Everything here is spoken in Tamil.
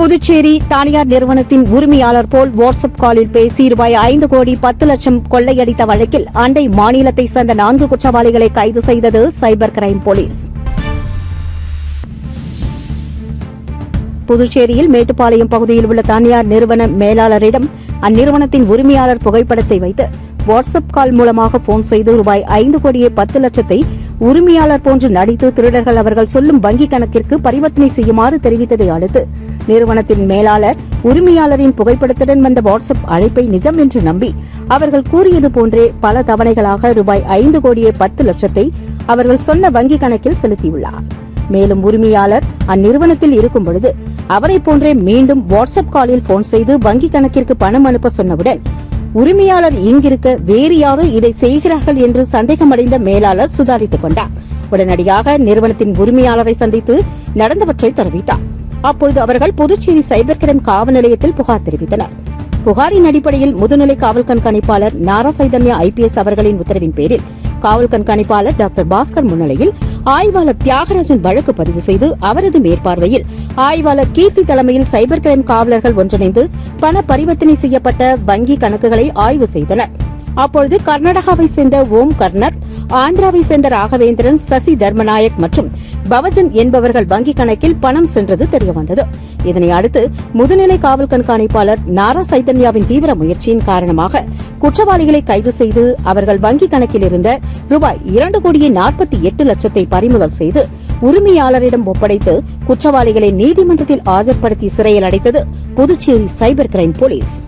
புதுச்சேரி தனியார் நிறுவனத்தின் உரிமையாளர் போல் வாட்ஸ்அப் காலில் பேசி ரூபாய் ஐந்து கோடி பத்து லட்சம் கொள்ளையடித்த வழக்கில் அண்டை மாநிலத்தை சேர்ந்த நான்கு குற்றவாளிகளை கைது செய்தது சைபர் கிரைம் போலீஸ். புதுச்சேரியில் மேட்டுப்பாளையம் பகுதியில் உள்ள தனியார் நிறுவன மேலாளரிடம் அந்நிறுவனத்தின் உரிமையாளர் புகைப்படத்தை வைத்து வாட்ஸ்அப் கால் மூலமாக போன் செய்து ரூபாய் ஐந்து கோடியே பத்து லட்சத்தை உரிமையாளர் போன்று நடித்து திருடர்கள் அவர்கள் சொல்லும் வங்கி கணக்கிற்கு பரிவர்த்தனை செய்யுமாறு தெரிவித்ததை அடுத்து நிறுவனத்தின் மேலாளர் உரிமையாளரின் புகைப்படத்துடன் வந்த வாட்ஸ்அப் அழைப்பை நிஜம் என்று நம்பி அவர்கள் கூறியது போன்றே பல தவணைகளாக ரூபாய் ஐந்து கோடியே பத்து லட்சத்தை அவர்கள் சொன்ன வங்கி கணக்கில் செலுத்தியுள்ளார். மேலும் உரிமையாளர் அந்நிறுவனத்தில் இருக்கும் பொழுது அவரை போன்றே மீண்டும் வாட்ஸ்அப் காலில் போன் செய்து வங்கி கணக்கிற்கு பணம் அனுப்ப சொன்னவுடன் உரிமையாளர் இங்கிருக்க வேறு யாரோ இதை செய்கிறார்கள் என்று சந்தேகமடைந்த மேலாளர் சுதாரித்துக் கொண்டார். உடனடியாக நிறுவனத்தின் உரிமையாளரை சந்தித்து நடந்தவற்றை தெரிவித்தார். அப்பொழுது அவர்கள் புதுச்சேரி சைபர் கிரைம் காவல் நிலையத்தில் புகார் தெரிவித்தனர். புகாரின் அடிப்படையில் முதுநிலை காவல் கண்காணிப்பாளர் நாரா சைதன்யா ஐபிஎஸ் அவர்களின் உத்தரவின் பேரில் காவல் கண்காணிப்பாளர் டாக்டர் பாஸ்கர் முன்னிலையில் ஆய்வாளர் தியாகராஜன் வழக்கு பதிவு செய்து அவரது மேற்பார்வையில் ஆய்வாளர் கீர்த்தி தலைமையில் சைபர் கிரைம் காவலர்கள் ஒன்றிணைந்து பண பரிவர்த்தனை செய்யப்பட்ட வங்கி கணக்குகளை ஆய்வு செய்தனர். அப்பொழுது கர்நாடகாவை சேர்ந்த ஓம் கர்ணர் ஆந்திராவை சேர்ந்த ராகவேந்திரன் சசி தர்மநாயக் மற்றும் பவஜன் என்பவர்கள் வங்கி கணக்கில் பணம் சென்றது தெரியவந்தது. இதனை அடுத்து முதுநிலை காவல் கண்காணிப்பாளர் நாரா சைதன்யாவின் தீவிர முயற்சியின் காரணமாக குற்றவாளிகளை கைது செய்து அவர்கள் வங்கி கணக்கில் இருந்த ரூபாய் இரண்டு கோடியே நாற்பத்தி எட்டு லட்சத்தை பறிமுதல் செய்து உரிமையாளரிடம் ஒப்படைத்து குற்றவாளிகளை நீதிமன்றத்தில் ஆஜர்படுத்தி சிறையில் அடைத்தது புதுச்சேரி சைபர் கிரைம் போலீஸ்.